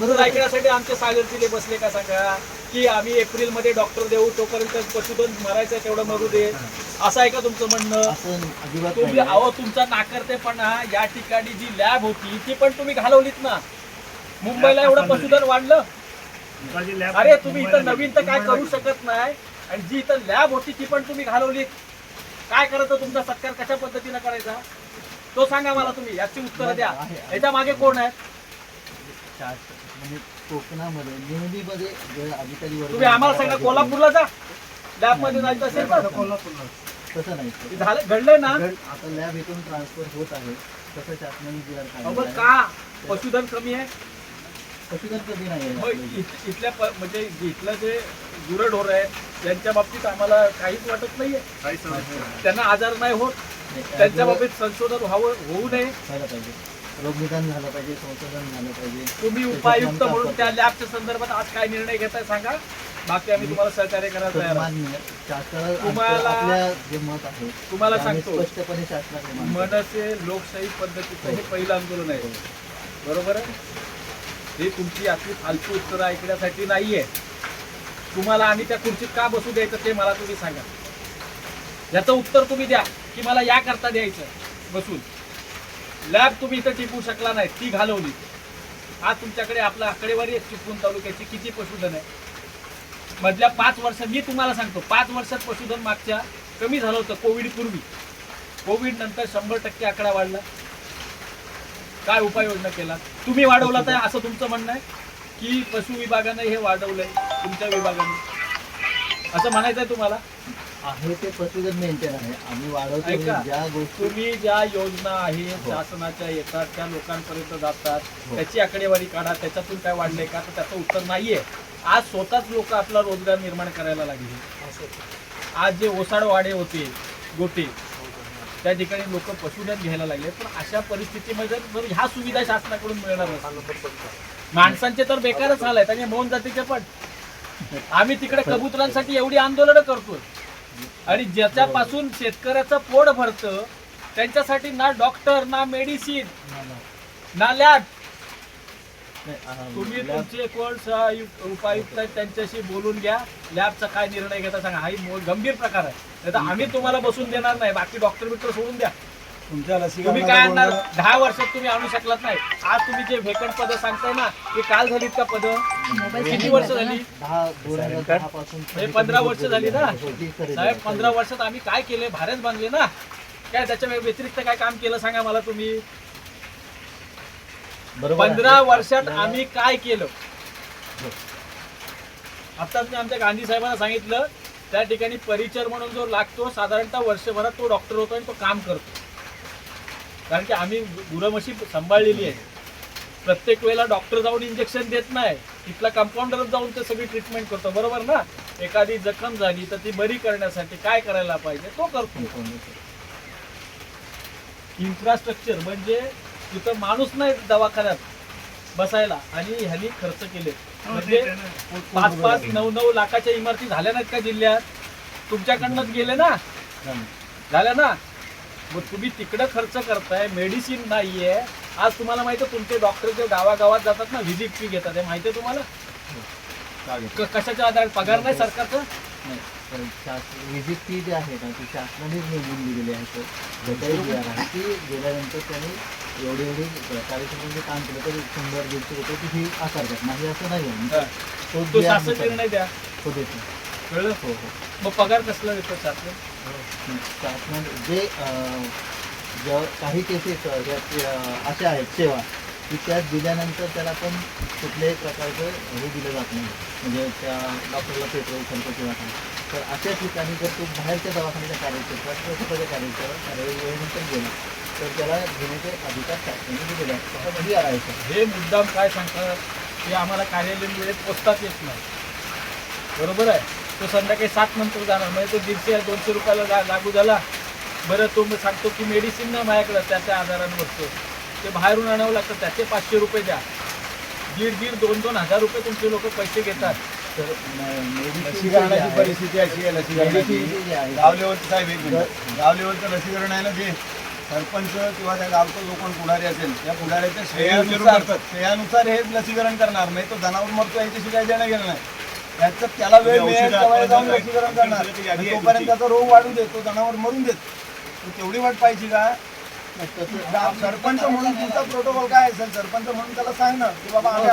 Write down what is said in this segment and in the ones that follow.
ऐकण्यासाठी आमचे सागर जिल्हे बसले का सांगा? की आम्ही एप्रिलमध्ये डॉक्टर देऊ तोपर्यंत पशुधन मरायचं तेवढं मरू दे. असं आहे का तुमचं म्हणणं? तुम्ही अहो तुमचा नाकर्तेपणा या ठिकाणी जी लॅब होती ती पण तुम्ही घालवलीत ना. मुंबईला एवढं पशुधन वाढलं. अरे तुम्ही इथं नवीन तर काय करू शकत नाही. आणि जी इथं लॅब होती ती पण तुम्ही घालवलीत. काय करायचं तुमचा सत्कार कशा पद्धतीनं करायचा? तो सांगा मला तुम्ही याची उत्तरं द्या. याच्या मागे कोण आहे? म्हणजे कोकणामध्ये निवडीमध्ये जे अधिकारी वर्ग तुम्ही आम्हाला सांगा कोल्हापूरला जा. लॅबमध्ये जायचं असेल तर. तसं नाही. हे झालं घडलंय ना. घड- आता लॅब इथून ट्रान्सफर होत आहे. तसं शासनाने जी आर अहो, काढलेला पण आहे. का? पशुधन कमी आहे? पशुधन कधी नाही आहे. मग आपल्या इत- इथल्या प- म्हणजे इथलं जे गुरढोर आहे त्यांच्या बाबतीत आम्हाला काहीच वाटत नाहीये. त्यांना आजार नाही होत. इथे. त्यांच्या बाबतीत संशोधन व्हावं होऊ नये. व्हायला पाहिजे. रोगनिदान झालं पाहिजे संशोधन झालं पाहिजे. तुम्ही उपायुक्त म्हणून त्या लॅबच्या संदर्भात आज काय निर्णय घेताय सांगा? बाकी आम्ही तुम्हाला सहकार्य करायला तर तयार आहोत. मान्य शासनाला तुम्हाला- आपल्या जे मत आहे तुम्हाला ते आम्ही सांगतो. स्पष्टपणे शासनाकडे मांडतो. मनसे लोकशाही पद्धतीचं हे पहिलं आंदोलन आहे. बरोबर आहे? हे तुमची आपली फालतू उत्तरं ऐकण्यासाठी नाहीये. तुम्हाला आम्ही त्या खुर्चीत का बसू द्यायचं ते मला तुम्ही सांगा. याचं उत्तर तुम्ही द्या की मला या करता द्यायचं बसून. लॅब तुम्ही इथं टिपू शकला नाही ती घालवली. आज तुमच्याकडे आपला आकडेवारी आहे चिपळूण तालुक्याची किती पशुधन आहे? मधल्या पाच वर्ष मी तुम्हाला सांगतो पाच वर्षात पशुधन मागच्या कमी झालं होतं कोविड पूर्वी. कोविड नंतर शंभर टक्के आकडा वाढला. काय उपाययोजना केला? तुम्ही वाढवला तर असं तुमचं म्हणणं आहे की पशु विभागाने हे वाढवलंय तुमच्या विभागाने. असं म्हणायचं आहे तुम्हाला? आहे ते पशुधन मेंटेन आहे आम्ही वाढवतो ऐका. ज्या गोष्टी तुम्ही ज्या योजना आहेत हो. शासनाच्या येतात त्या लोकांपर्यंत जातात हो. त्याची आकडेवारी काढा त्याच्यातून काय वाढलंय का तर त्याचं उत्तर नाहीये आज स्वतःच लोक आपला रोजगार निर्माण करायला लागले आज जे ओसाड वाडे होते गोटे त्या ठिकाणी लोक पशुधन घ्यायला लागले पण अशा परिस्थितीमध्ये जर ह्या सुविधा शासनाकडून मिळणार नसतील माणसांचे तर बेकारच हाल आहेत आणि मौन जातीचे पण आम्ही तिकडे कबुतरांसाठी एवढी आंदोलनं करतोय आणि ज्याच्यापासून शेतकऱ्याचं पोट भरतं त्यांच्यासाठी ना डॉक्टर ना मेडिसिन ना लॅब. तुम्ही तुमचे कोण उपायुक्त आहेत त्यांच्याशी बोलून घ्या. लॅबचा काय निर्णय घेता सांगा. हा गंभीर प्रकार आहे. नाही तर आम्ही तुम्हाला बसून देणार नाही. बाकी डॉक्टर बिक्टर सोडून द्या. तुमच्या तुम्ही काय आणणार? दहा वर्षात तुम्ही आणू शकलात नाही. आज तुम्ही जे व्हेकंट पद सांगताय ना ते काल झालीत का पद? किती वर्ष झाली. दहा दोन हजार दहा पासून हे पंधरा वर्ष झाली ना. साहेब पंधरा वर्षात आम्ही काय केले? भारत बांधले ना? काय त्याच्या व्यतिरिक्त काय काम केलं सांगा मला तुम्ही. पंधरा वर्षात आम्ही काय केलं? आताच मी आमच्या गांधी साहेबांना सांगितलं त्या ठिकाणी परिचर म्हणून जो लागतो साधारणतः वर्षभरात तो डॉक्टर होतो आणि तो काम करतो. कारण की आम्ही गुरमशी सांभाळलेली आहे. प्रत्येक वेळेला डॉक्टर जाऊन इंजेक्शन देत नाही. तिथला कंपाऊंडरच जाऊन ते सगळी ट्रीटमेंट करतो. बरोबर ना? एखादी जखम झाली तर ती बरी करण्यासाठी काय करायला पाहिजे? तो करतो. इन्फ्रास्ट्रक्चर म्हणजे तिथं माणूस नाही दवाखान्यात बसायला. आणि ह्यांनी खर्च केले. म्हणजे पाच पाच नऊ नऊ लाखाच्या इमारती झाल्या नाहीत का जिल्ह्यात? तुमच्याकडनंच गेले ना? झाल्या ना? मग तुम्ही तिकडं खर्च करताय मेडिसिन नाहीये. आज तुम्हाला माहिती आहे तुमचे डॉक्टर जे गावागावात जातात ना व्हिजिट फी घेतात. हे माहिती आहे तुम्हाला? क- कशाच्या आधारे पगार नाही सरकारचं? व्हिजिट फी जी आहे ना ती शासनानेच निवडून दिलेली आहे सर. त्याच्याही जी आहे ती गेल्यानंतर त्यांनी एवढी एवढी कार्यक्रमाचे काम केलं तर शंभर दीडशे रुपये ती फी आकारतात. नाही असं नाही आहे. हा. तो तो जे शासन निर्णय द्या. तो देतो. कळलं? हो हो. मग पगार कसला देतो शासन? म्हणजे जे ज्या काही केसेस अशा आहेत सेवा की त्यात दिल्यानंतर त्याला पण कुठल्याही प्रकारचं हे दिलं जात नाही. म्हणजे त्या डॉक्टरला पेट्रोल खर्च किंवा काय तर अशा ठिकाणी जर तो बाहेरच्या दवाखान्याच्या कार्यक्षेत्रात किंवा स्वतःच्या कार्यक्षेत्रात कार्य वेळेनंतर गेला तर त्याला घेण्याचे अधिकार शासनाने दिलेले आहेत. त्याच्यामध्ये आणायचं हे मुद्दाम काय सांगतात की आम्हाला कार्यालयीन वेळेत पोचताच येत नाही. बरोबर आहे? तो संध्याकाळी सात नंतर जाणार. म्हणजे तो दीडशे दोनशे रुपयाला ला- लागू झाला. बरं तो मग सांगतो की मेडिसिन नाही माझ्याकडं त्याच्या आजारांवरचं ते. बाहेरून आणावं लागतं त्याचे पाचशे रुपये द्या. दीड दीड दोन दोन हजार रुपये तुमचे लोक पैसे घेतात. तर लसीकरणाची परिस्थिती अशी आहे लसीकरणाची. जे गाव लेवलचं साहेब एक गाव लेवलचं लसीकरण आहे ना जे सरपंच किंवा त्या गावचं जो कोण पुढारी असेल त्या पुढाऱ्याच्या श्रेयानुसार. श्रेयानुसार हे लसीकरण करणार नाही तो जनावर मरतो याच्याशी काही देणं घेणं नाही. त्याचं त्याला वेळ मिळेल तेव्हा जाऊन लसीकरण करणार. आणि तोपर्यंत त्याचा रोग वाढू देत तो जनावर मरून देत. तो तेवढी वाट पाहिजे का? सरपंच म्हणून तुमचा प्रोटोकॉल काय असेल? सरपंच म्हणून त्याला सांग ना की बाबा आम्ही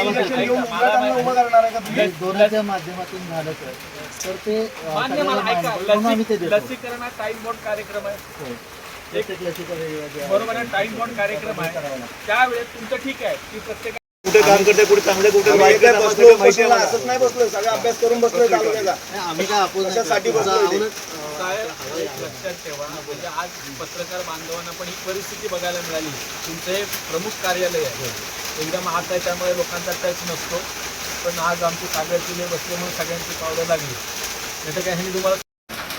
इंजेक्शन घेऊन उभं करणार आहे का तुम्ही? हे दोन्हीच्या माध्यमातून झालं तर तर ते लसीकरण हा टाइम बॉन्ड कार्यक्रम आहे. बरोबर आहे टाइम बॉन्ड कार्यक्रम आहे. त्यावेळेस तुमचं ठीक आहे की प्रत्येक कुठे काम करते कुठे चांगले कुठे वाईट आहे, बसलो माहिती आहे बसलो. असंच नाही बसलोय सगळं अभ्यास करून बसलोय तालुक्याचा. आम्ही काय आपण एक लक्षात ठेवा म्हणजे आज पत्रकार बांधवांना पण ही परिस्थिती बघायला मिळाली. तुमचं हे प्रमुख कार्यालय आहे. एकदम आत आहे त्यामुळे लोकांचा टच नसतो. पण आज आमची सागरची ले बसले म्हणून सगळ्यांची पावलं लागली. नाही तर काय ह्यांनी तुम्हाला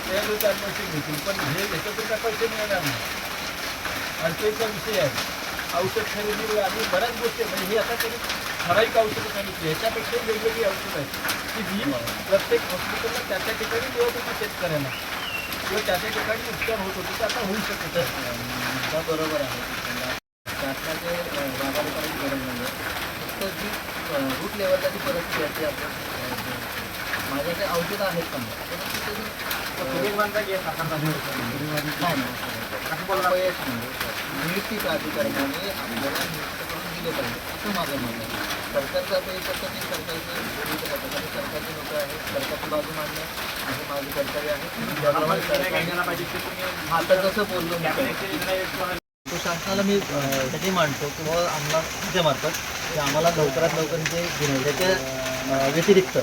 पैसे घेतील. पण हे ह्याच्यातून काय पैसे मिळणार नाही. अडचणीचा विषय आहे. औषध खरेदी आणि बऱ्याच गोष्टी. म्हणजे हे आता तरी ठराविक औषधं सांगितली. ह्याच्यापेक्षा वेगवेगळी औषधं आहेत. की जी प्रत्येक हॉस्पिटलला त्या त्या ठिकाणी मिळत होती शेतकऱ्यांना किंवा त्या त्या ठिकाणी उपचार होत होते ते आता होऊ शकत आहे. बरोबर आहे. शासनाचे वापर करायची गरज नाही फक्त जी रूट लेवलला जी परिस्थिती आहे ती आपण माझ्याकडे औषधं आहेत समजा परंतु ते जे, अं, नाही म्हणजे नियुक्ती प्राधिकरणाने आपल्याला नियुक्त करून दिले पाहिजे असं माझं म्हणणं आहे. सरकारचं अपयश असतं की सरकारचं आणि सरकारचे लोक आहेत सरकारची बाजू मांडणं हे माझं कर्तव्य आहे. आणि आता जसं बोललो मी शासनाला मी त्याची मांडतो किंवा आम्हाला त्याच्यामार्फत की आम्हाला लवकरात लवकर जे गुन्हे त्याच्या व्यतिरिक्त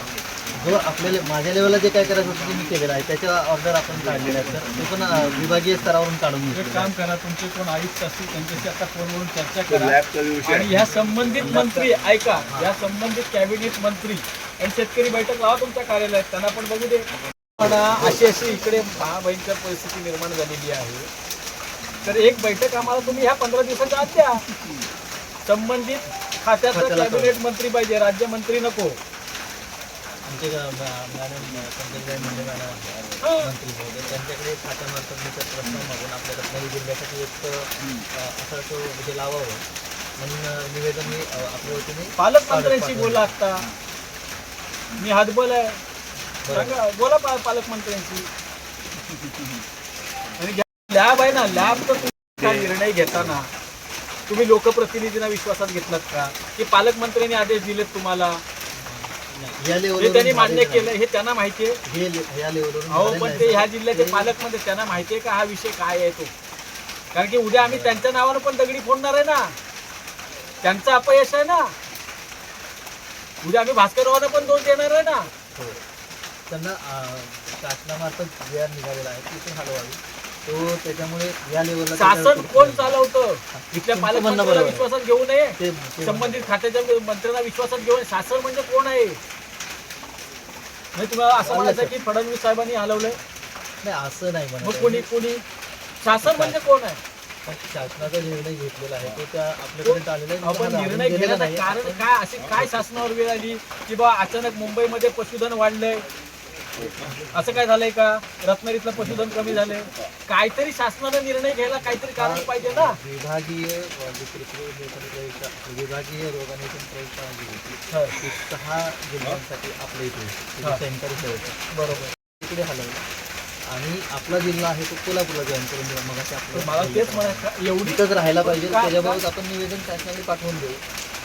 जो आपल्याला माझ्या लेवलला जे काय करायचं होतं ते मी केलेलं आहे. त्याच्या ऑर्डर आपण काढलेले आहेत तर ते पण अं, विभागीय स्तरावरून काढून एक घेतलेलं काम करा तुमचे कोण आयुक्त असतील त्यांच्याशी आता फोनवरून चर्चा करा. लॅबचा विषय आणि ह्या संबंधित मंत्री ऐका या संबंधित कॅबिनेट मंत्री आणि शेतकरी बैठक लावा तुमच्या कार्यालयात त्यांना पण बघू दे. पण अशी अशी इकडे महाभयंकर परिस्थिती निर्माण झालेली आहे. तर एक बैठक आम्हाला तुम्ही ह्या पंधरा दिवसाच्या आत द्या. संबंधित खात्याचं कॅबिनेट मंत्री पाहिजे राज्यमंत्री नको. आमचे मॅ- मॅडम पंकजबाई मुंडे मॅडम. मंत्री महोदय त्यांच्याकडे खात्यामार्फत मी तर प्रस्ताव मागून आपल्या रत्नागिरी जिल्ह्यासाठी एक अं, असा तो म्हणजे लावावं म्हणून अं, निवेदन मी अं, आपल्या वतीने पालकमंत्र्यांशी बोला आता. मी हातबल आहे. सांगा बोला पा- पालकमंत्र्यांशी. आणि लॅब आहे ना लॅब तर तुम्ही काय निर्णय घेताना तुम्ही लोकप्रतिनिधींना विश्वासात घेतलात का? की पालकमंत्र्यांनी आदेश दिलेत तुम्हाला? या हे लेवलवरून त्यांनी मान्य झालेलं केलं हे त्यांना माहिती आहे आहे. हे ले- या लेवलवरून अहो झालेलं पण आहे. ते ह्या जिल्ह्याचे ते- पालकमंत्री त्यांना माहिती आहे का हा विषय काय आहे तो कारण की उद्या आम्ही त्यांच्या नावानं पण दगडी फोडणार आहे ना त्यांचं अपयश आहे ना उद्या आम्ही भास्करवाला पण दोष देणार आहे ना हो. त्यांना अं, शासनामार्फत जी निघालेला आहे ती पण हलवावी तो त्याच्यामुळे या लेवलला शासन कोण चालवतं? इथल्या आहे. विश्वासात घेऊ नये. संबंधित खात्याच्या मंत्र्यांना विश्वासात घेऊन शासन म्हणजे कोण आहे? म्हणजे तुम्हाला असं म्हणायचं की फडणवीस साहेबांनी हलवलंय. नाही असं नाही मग कोणी. कोणी? शासन म्हणजे कोण आहे? शासनाचा निर्णय घेतलेला आहे. तो त्या आपल्यापर्यंत आलेला आहे. आपण निर्णय घेण्याचं नाही. कारण काय? अशी काय शासनावर वेळ आली? की बा अचानक मुंबईमध्ये पशुधन वाढलंय. असं काय झालंय का? रत्नागिरीतलं पशुधन कमी झालंय. काहीतरी शासनाने निर्णय घ्यायला काहीतरी कारण पाहिजे ना. विभागीय विभागीय रोगानियंत्रण प्रयोगशाळा जी होती हा, ती सहा जिल्ह्यांसाठी आपल्या इथे सेंटर ठेवायचं बरोबर. तिकडे हलवलं. आणि आपला जिल्हा आहे तो कोल्हापूरला जॉईन करून दिला. मग मला तेच म्हणायचं एवढी तिथंच राहायला पाहिजे. का- त्याच्याबाबत आपण निवेदन शासनाने पाठवून देऊ.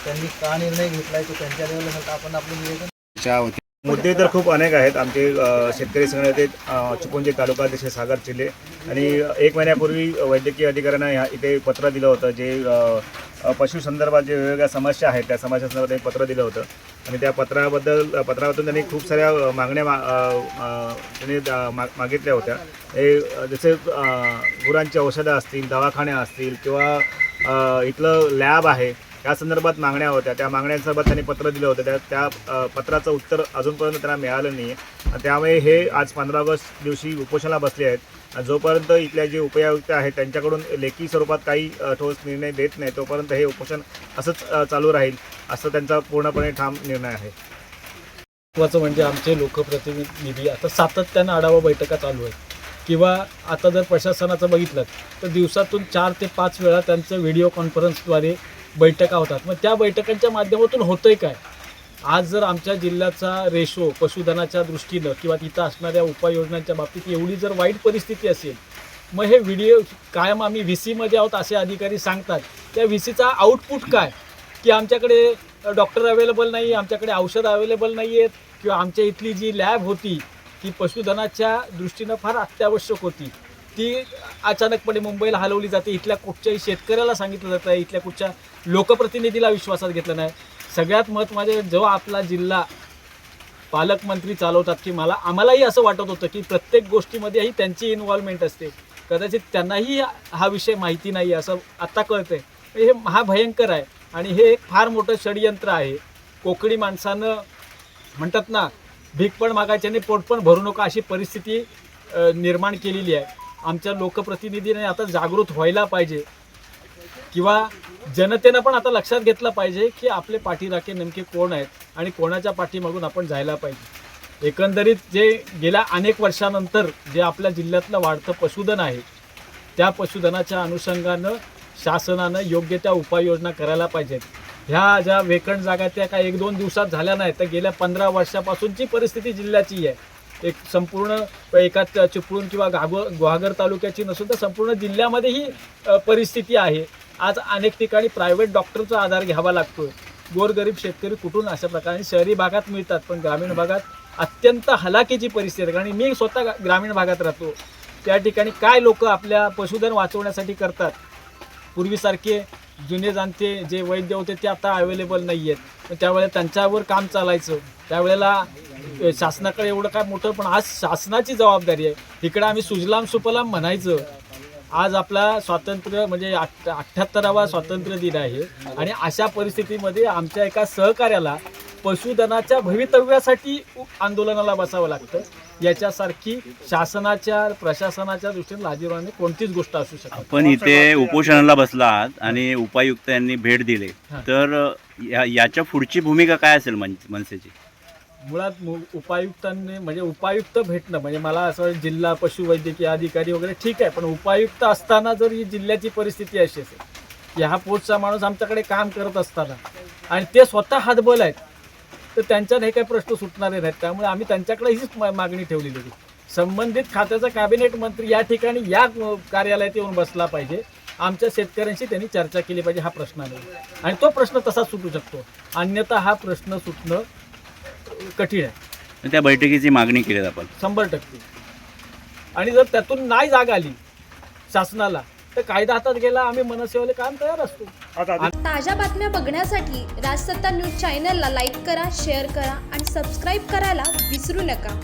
त्यांनी का निर्णय घेतलाय तो त्यांच्या लेवलला तर आपण आपलं निवेदन मुद्दे तर खूप अनेक आहेत. आमचे शेतकरी संघटनेचे अ, चिपळूणचे तालुका अध्यक्ष सागर चिले आणि एक महिन्यापूर्वी वैद्यकीय अधिकाऱ्यांना ह्या इथे पत्र दिलं होतं जे पशुसंदर्भात जे वेगवेगळ्या समस्या आहेत त्या समस्यासंदर्भात एक पत्र दिलं होतं. आणि त्या पत्राबद्दल पत्राबद्दल त्यांनी खूप साऱ्या मागण्या मा त्यांनी मा- मागितल्या होत्या. हे जसे गुरांची औषधं असतील दवाखाने असतील किंवा इथलं लॅब आहे या संदर्भात मागण्या होत्या. त्या मागण्यांसोबत त्यांनी पत्र दिलं होतं. त्या त्या पत्राचं उत्तर अजूनपर्यंत त्यांना मिळालं नाही आहे त्यामुळे हे आज पंधरा ऑगस्ट दिवशी उपोषणाला बसले आहेत. जोपर्यंत इथल्या जे उपायुक्त आहेत त्यांच्याकडून लेखी स्वरूपात काही ठोस निर्णय देत नाही तोपर्यंत हे उपोषण असंच चालू राहील असं त्यांचा पूर्णपणे ठाम निर्णय आहे. महत्त्वाचं म्हणजे आमचे लोकप्रतिनिधी आता सातत्यानं आढावा बैठका चालू आहेत. किंवा आता जर प्रशासनाचं बघितलं तर दिवसातून चार ते पाच वेळा त्यांचं व्हिडिओ कॉन्फरन्सद्वारे बैठका होतात. मग त्या बैठकांच्या माध्यमातून होतंय काय? आज जर आमच्या जिल्ह्याचा रेशो पशुधनाच्या दृष्टीनं किंवा तिथं असणाऱ्या उपाययोजनांच्या बाबतीत एवढी जर वाईट परिस्थिती असेल मग हे व्हिडिओ कायम आम्ही व्ही सीमध्ये आहोत असे अधिकारी सांगतात. त्या व्ही सीचा आउटपुट काय? की आमच्याकडे डॉक्टर अवेलेबल नाही आमच्याकडे औषधं अवेलेबल नाही आहेत किंवा आमच्या इथली जी लॅब होती ती पशुधनाच्या दृष्टीनं फार अत्यावश्यक होती. ती अचानकपणे मुंबईला हलवली जाते. इथल्या कुठच्याही शेतकऱ्याला सांगितलं जातं इथल्या कुठच्या लोकप्रतिनिधीला विश्वासात घेतलं नाही. सगळ्यात महत्त्वाचे जेव्हा आपला जिल्हा पालकमंत्री चालवतात की मला आम्हालाही असं वाटत होतं की प्रत्येक गोष्टीमध्येही त्यांची इन्व्हॉल्वमेंट असते. कदाचित त्यांनाही हा विषय माहिती नाही असं आत्ता कळतंय. हे महाभयंकर आहे आणि हे एक फार मोठं षडयंत्र आहे. कोकणी माणसानं म्हणतात ना भीक पण मागायच्याने पोट पण भरू नका अशी परिस्थिती निर्माण केलेली आहे. आमच्या लोकप्रतिनिधीने आता जागृत व्हायला पाहिजे. किंवा जनतेनं पण आता लक्षात घेतलं पाहिजे की आपले पाठीराखे नेमके कोण आहेत आणि कोणाच्या पाठीमागून आपण जायला पाहिजे. एकंदरीत जे गेल्या अनेक वर्षानंतर जे आपल्या जिल्ह्यातलं वाढतं पशुधन आहे त्या पशुधनाच्या अनुषंगानं शासनानं योग्य त्या उपाययोजना करायला पाहिजेत. ह्या ज्या वेकंट जागा त्या काय एक दोन दिवसात झाल्या नाहीत. तर गेल्या पंधरा वर्षापासूनची परिस्थिती जिल्ह्याची आहे. एक संपूर्ण एका चिपळूण किंवा घागो गुहागर तालुक्याची नसून तर संपूर्ण जिल्ह्यामध्ये ही परिस्थिती आहे. आज अनेक ठिकाणी प्रायव्हेट डॉक्टरचा आधार घ्यावा लागतो गोरगरीब शेतकरी कुठून अशा प्रकारे शहरी भागात मिळतात पण ग्रामीण भागात अत्यंत हलाखीची परिस्थिती आहे. कारण मी स्वतः गा- ग्रामीण भागात राहतो. त्या ठिकाणी काय लोक आपल्या पशुधन वाचवण्यासाठी करतात? पूर्वीसारखे जुने जाणते जे वैद्य होते ते आता अवेलेबल नाही आहेत पण त्यावेळेला त्यांच्यावर काम चालायचं. त्यावेळेला शासनाकडे एवढं काय मोठं पण आज शासनाची जबाबदारी आहे. इकडं आम्ही सुजलाम सुफलाम म्हणायचं. आज आपला स्वातंत्र्य म्हणजे अठ्ठ अठ्ठ्याहत्तरावा स्वातंत्र्य दिन आहे. आणि अशा परिस्थितीमध्ये आमच्या एका सहकार्याला पशुधनाच्या भवितव्यासाठी आंदोलनाला बसावं लागतं. याच्यासारखी शासनाच्या प्रशासनाच्या दृष्टीने लाजीरवाणी कोणतीच गोष्ट असू शकत. आपण इथे उपोषणाला बसला आहात आणि उपायुक्त यांनी भेट दिली. तर या याच्या पुढची भूमिका काय असेल मन मनसेची? मुळात मु- उपायुक्तांनी म्हणजे उपायुक्त भेटणं म्हणजे मला असं जिल्हा पशुवैद्यकीय अधिकारी वगैरे ठीक आहे पण उपायुक्त असताना जर ही जिल्ह्याची परिस्थिती अशी असेल की हा पोटचा माणूस आमच्याकडे काम करत असताना आणि ते स्वतः हातबल आहेत तर त्यांच्यात हे काही प्रश्न सुटणारे नाहीत. त्यामुळे आम्ही त्यांच्याकडे हीच मा- मागणी ठेवलेली होती संबंधित खात्याचा कॅबिनेट मंत्री या ठिकाणी या कार्यालयात येऊन बसला पाहिजे. आमच्या शेतकऱ्यांशी त्यांनी चर्चा केली पाहिजे हा प्रश्न आहे. आणि तो प्रश्न तसा सुटू शकतो. अन्यथा हा प्रश्न सुटणं कठीण आहे. त्या बैठकीची मागणी केली आपण. शंभर टक्के. आणि जर त्यातून नाही जाग आली शासनाला तर कायदा हातात गेला आम्ही मनसेवाले काम तयार असतो. आता ताज्या बातम्या बघण्यासाठी राजसत्ता न्यूज चॅनलला लाईक करा शेअर करा आणि सबस्क्राईब करायला विसरू नका.